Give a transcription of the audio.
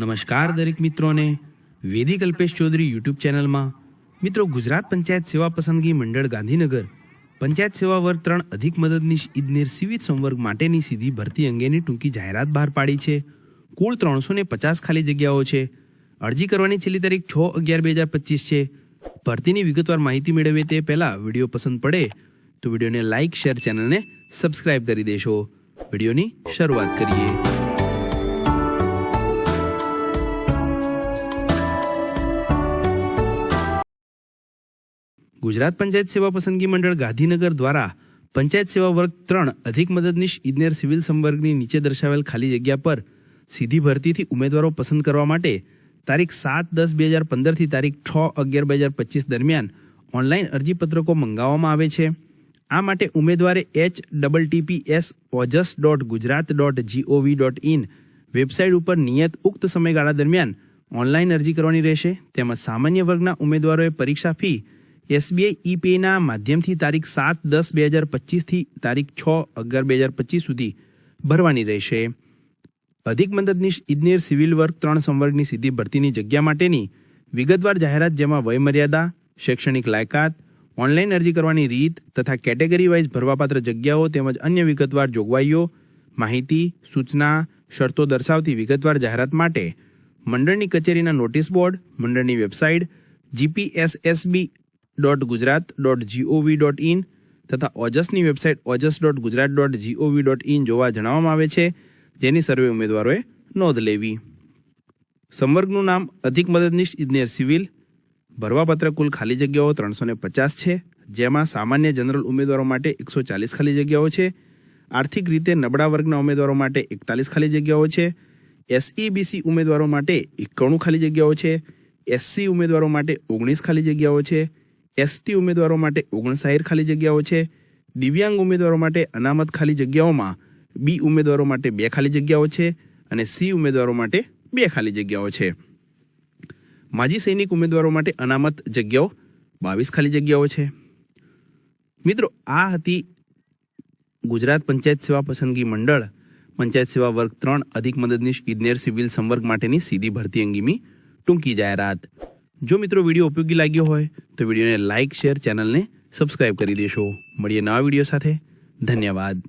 નમસ્કાર દરેક મિત્રોને વેદી કલ્પેશ ચૌધરી યુટ્યુબ ચેનલમાં. મિત્રો, ગુજરાત પંચાયત સેવા પસંદગી મંડળ ગાંધીનગર પંચાયત સેવા વર્ગ ત્રણ અધિક મદદનીશ ઇજનેર સિવિત સંવર્ગ માટેની સીધી ભરતી અંગેની ટૂંકી જાહેરાત બહાર પાડી છે. કુલ ત્રણસો ને પચાસ ખાલી જગ્યાઓ છે. અરજી કરવાની છેલ્લી તારીખ છ અગિયાર બે હજાર પચીસ છે. ભરતીની વિગતવાર માહિતી મેળવીએ તે પહેલાં વીડિયો પસંદ પડે તો વિડીયોને લાઇક, શેર, ચેનલને સબસ્ક્રાઇબ કરી દેશો. વિડીયોની શરૂઆત કરીએ. ગુજરાત પંચાયત સેવા પસંદગી મંડળ ગાંધીનગર દ્વારા પંચાયત સેવા વર્ગ ત્રણ અધિક મદદનીશ ઇજનેર સિવિલ સંવર્ગની નીચે દર્શાવેલ ખાલી જગ્યા પર સીધી ભરતીથી ઉમેદવારો પસંદ કરવા માટે તારીખ સાત દસ બે હજાર પંદરથી તારીખ છ અગિયાર બે હજાર પચીસ દરમિયાન ઓનલાઈન અરજીપત્રકો મંગાવવામાં આવે છે. આ માટે ઉમેદવારે H double TP S OJAS dot Gujarat dot GOV dot in website ઉપર નિયત ઉક્ત સમયગાળા દરમિયાન ઓનલાઈન અરજી કરવાની રહેશે. તેમજ સામાન્ય વર્ગના ઉમેદવારોએ પરીક્ષા ફી એસબીઆઈ ઈ પેના માધ્યમથી તારીખ સાત દસ બે હજાર પચીસથી તારીખ છ અગિયાર બે હજાર પચીસ સુધી ભરવાની રહેશે. અધિક મદદનીશ ઇજનેર સિવિલ વર્ક ત્રણ સંવર્ગની સીધી ભરતીની જગ્યા માટેની વિગતવાર જાહેરાત જેમાં વયમર્યાદા, શૈક્ષણિક લાયકાત, ઓનલાઈન અરજી કરવાની રીત તથા કેટેગરી વાઇઝ ભરવાપાત્ર જગ્યાઓ તેમજ અન્ય વિગતવાર જોગવાઈઓ, માહિતી, સૂચના, શરતો દર્શાવતી વિગતવાર જાહેરાત માટે મંડળની કચેરીના નોટિસ બોર્ડ, મંડળની website GPSSB dot Gujarat dot GOV dot in તથા ઓજસની website OJAS dot Gujarat dot GOV dot in જોવા જણાવવામાં આવે છે, જેની સર્વે ઉમેદવારોએ નોંધ લેવી. સંવર્ગનું નામ અધિક મદદનીશ ઇજનેર સિવિલ. ભરવાપત્ર કુલ ખાલી જગ્યાઓ ત્રણસો ને પચાસ છે, જેમાં સામાન્ય જનરલ ઉમેદવારો માટે એકસો ચાલીસ ખાલી જગ્યાઓ છે. આર્થિક રીતે નબળા વર્ગના ઉમેદવારો માટે એકતાલીસ ખાલી જગ્યાઓ છે. એસઈબીસી ઉમેદવારો માટે એકાણું ખાલી જગ્યાઓ છે. એસસી ઉમેદવારો માટે ઓગણીસ ખાલી જગ્યાઓ છે. એસટી ઉમેદવારો માટે ઓગણસાઠ ખાલી જગ્યાઓ છે. દિવ્યાંગ ઉમેદવારો માટે અનામત ખાલી જગ્યાઓમાં બી ઉમેદવારો માટે બે ખાલી જગ્યાઓ છે અને સી ઉમેદવારો માટે બે ખાલી જગ્યાઓ છે. માજી સૈનિક ઉમેદવારો માટે અનામત જગ્યાઓ બાવીસ ખાલી જગ્યાઓ છે. મિત્રો, આ હતી ગુજરાત પંચાયત સેવા પસંદગી મંડળ. પંચાયત સેવા વર્ગ ત્રણ, અધિક મદદનીશ ઇજનેર સિવિલ સંવર્ગ માટેની સીધી ભરતી અંગેની ટૂંકી જાહેરાત. જો મિત્રો વીડિયો ઉપયોગી લાગ્યો હોય, તો વિડીયોને લાઇક શેર ચેનલને સબસ્ક્રાઇબ કરી દેશો. મળીએ નવા વીડિયો સાથે. ધન્યવાદ.